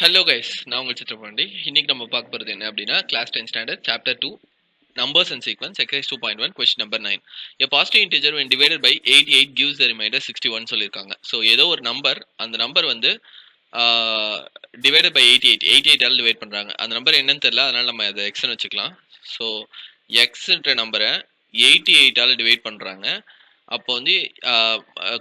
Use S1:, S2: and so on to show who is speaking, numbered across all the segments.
S1: Hello guys நான் உங்கள் சித்திரபாண்டி. இன்னைக்கு நம்ம பார்க்க போகிறது என்ன அப்படின்னா class ten standard chapter two numbers and sequence exercise two point one question number nine a positive integer when divided by eighty eight gives the remainder sixty one சொல்லியிருக்காங்க. So ஏதோ ஒரு நம்பர் அந்த நம்பர் வந்து divided by eighty eight eighty எயிட்டால் divide பண்ணுறாங்க அந்த number என்னன்னு தெரில அதனால் நம்ம அதை எக்ஸ்னு வச்சுக்கலாம். ஸோ எக்ஸ்ன்ற நம்பரை எயிட்டி எயிட்டால் டிவைட் பண்ணுறாங்க அப்போ வந்து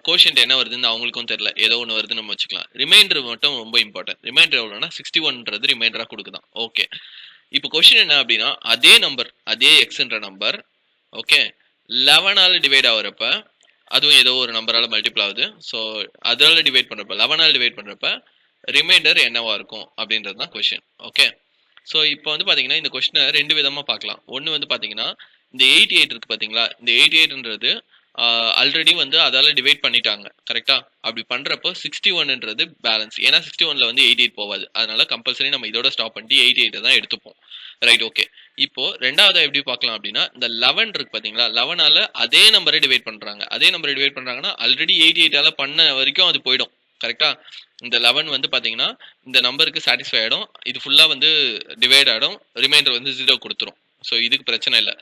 S1: கோஷன்ட் என்ன வருதுன்னு அவங்களுக்கும் தெரியல. ஏதோ ஒன்று வருது நம்ம வச்சுக்கலாம். ரிமைண்டர் மட்டும் ரொம்ப இம்பார்ட்டன்ட் ரிமைண்டர் எவ்வளோனா சிக்ஸ்டி ஒன்றது ரிமைண்டராக கொடுக்குதான். ஓகே இப்போ கொஷின் என்ன அப்படின்னா அதே நம்பர் அதே எக்ஸ்ன்ற நம்பர் ஓகே லெவனால் டிவைட் ஆகுறப்ப அதுவும் ஏதோ ஒரு நம்பரால் மல்டிபிள் ஆகுது. ஸோ அதால் டிவைட் பண்ணுறப்ப லெவனால் டிவைட் பண்ணுறப்ப ரிமைண்டர் என்னவா இருக்கும் அப்படின்றது தான் கொஷின் ஓகே ஸோ இப்போ வந்து பார்த்தீங்கன்னா இந்த கொஷினை ரெண்டு விதமாக பார்க்கலாம். ஒன்று வந்து பார்த்தீங்கன்னா இந்த எயிட்டி எயிட் இருக்குது பார்த்தீங்களா இந்த எயிட்டி எயிட்ன்றது ஆல்ரெடி வந்து அதால் டிவைட் பண்ணிட்டாங்க. கரெக்டா அப்படி பண்ணுறப்போ சிக்ஸ்டி ஒன்ன்றது பேலன்ஸ் ஏன்னா சிக்ஸ்டி ஒன்ல வந்து எயிட்டி எயிட் போகாது. அதனால கம்பல்சரி நம்ம இதோட ஸ்டாப் பண்ணிட்டு எயிட்டி எயிட்டை தான் எடுத்துப்போம். ரைட் ஓகே இப்போ ரெண்டாவது எப்படி பார்க்கலாம் அப்படின்னா இந்த லெவன் இருக்கு பார்த்தீங்களா லெவனால அதே நம்பரை டிவைட் பண்ணுறாங்க அதே நம்பரை டிவைட் பண்ணுறாங்கன்னா ஆல்ரெடி எயிட்டி எயிட்டால பண்ண வரைக்கும் அது போயிடும். கரெக்டா இந்த லெவன் வந்து பார்த்தீங்கன்னா இந்த நம்பருக்கு சாட்டிஸ்ஃபை ஆகிடும் இது ஃபுல்லாக வந்து டிவைட் ஆகிடும் ரிமைண்டர் வந்து ஜீரோ கொடுத்துரும். ஸோ இதுக்கு பிரச்சனை இல்லை.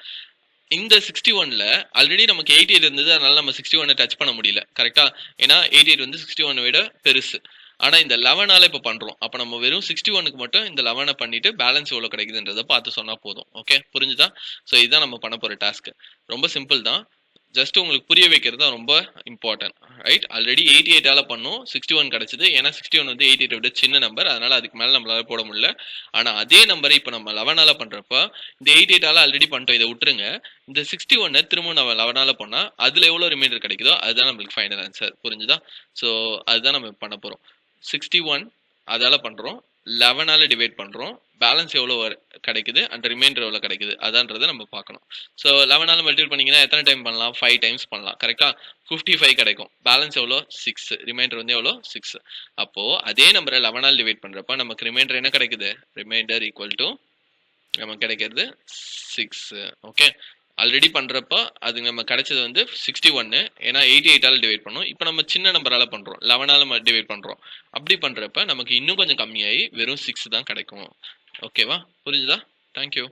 S1: இந்த சிக்ஸ்டி ஒன்ல ஆல்ரெடி நமக்கு எயிட்டி எயிட் இருந்தது அதனால நம்ம சிக்ஸ்டி ஒன்னை டச் பண்ண முடியல. கரெக்டா ஏன்னா எயிட்டி எயிட் வந்து சிக்ஸ்டி ஒன் விட பெருசு. ஆனா இந்த லெவனால இப்போ பண்றோம். அப்போ நம்ம வெறும் சிக்ஸ்டி ஒனுக்கு மட்டும் இந்த லெவனை பண்ணிட்டு பேலன்ஸ் எவ்வளோ கிடைக்குதுன்றத பார்த்து சொன்னா போதும். ஓகே புரிஞ்சுதா? ஸோ இதுதான் நம்ம பண்ண போற டாஸ்க் ரொம்ப சிம்பிள் தான். ஜஸ்ட் உங்களுக்கு புரிய வைக்கிறது தான் ரொம்ப இம்பார்ட்டன்ட் ரைட் ஆல்ரெடி எயிட்டி எயிட்டால பண்ணோம். சிக்ஸ்டி ஒன் கிடைச்சது. ஏன்னா சிக்ஸ்டி ஒன் வந்து எயிட்டி எயிட் விட சின்ன நம்பர் அதனால அதுக்கு மேலே நம்மளால போட முடியல. ஆனால் அதே நம்பரை இப்போ நம்ம லெவனால பண்ணுறப்ப இந்த எயிட்டி எயிட்டால ஆல்ரெடி பண்ணிட்டோம். இதை விட்டுருங்க. இந்த சிக்ஸ்டி ஒன்னை திரும்ப நம்ம லெவனால பண்ணால் அதில் எவ்வளோ ரிமைண்டர் கிடைக்குதோ அதுதான் நம்மளுக்கு ஃபைனல் ஆன்சர் புரிஞ்சுதா? ஸோ அதுதான் நம்ம பண்ண போகிறோம் சிக்ஸ்டி ஒன் அதால் பண்ணுறோம் லெவனால டிவைட் பண்ணுறோம் பேலன்ஸ் எவ்வளோ கிடைக்குது? அண்ட் ரிமைண்டர் எவ்வளோ கிடைக்குது? அதான்றதை நம்ம பார்க்கணும். ஸோ லெவனால மல்டிபிள் பண்ணீங்கன்னா எத்தனை டைம் பண்ணலாம்? ஃபைவ் டைம்ஸ் பண்ணலாம். கரெக்டாக ஃபிஃப்டி ஃபைவ் கிடைக்கும். பேலன்ஸ் எவ்வளோ? சிக்ஸ் ரிமைண்டர் வந்து எவ்வளோ? சிக்ஸ் அப்போது அதே நம்பரை லெவனால் டிவைட் பண்ணுறப்ப நமக்கு ரிமைண்டர் என்ன கிடைக்குது? ரிமைண்டர் ஈக்குவல் டு நமக்கு கிடைக்கிறது சிக்ஸ் ஓகே ஆல்ரெடி பண்ணுறப்போ அது நம்ம கிடைச்சது வந்து சிக்ஸ்டி ஒன்று ஏன்னா எயிட்டி எயிட்டால் டிவைட் பண்ணோம். இப்போ நம்ம சின்ன நம்பரால் பண்ணுறோம் லெவனால் டிவைட் பண்ணுறோம் அப்படி பண்ணுறப்ப நமக்கு இன்னும் கொஞ்சம் கம்மியாகி வெறும் சிக்ஸ் தான் கிடைக்கும். ஓகேவா புரிஞ்சுதா? தேங்க்யூ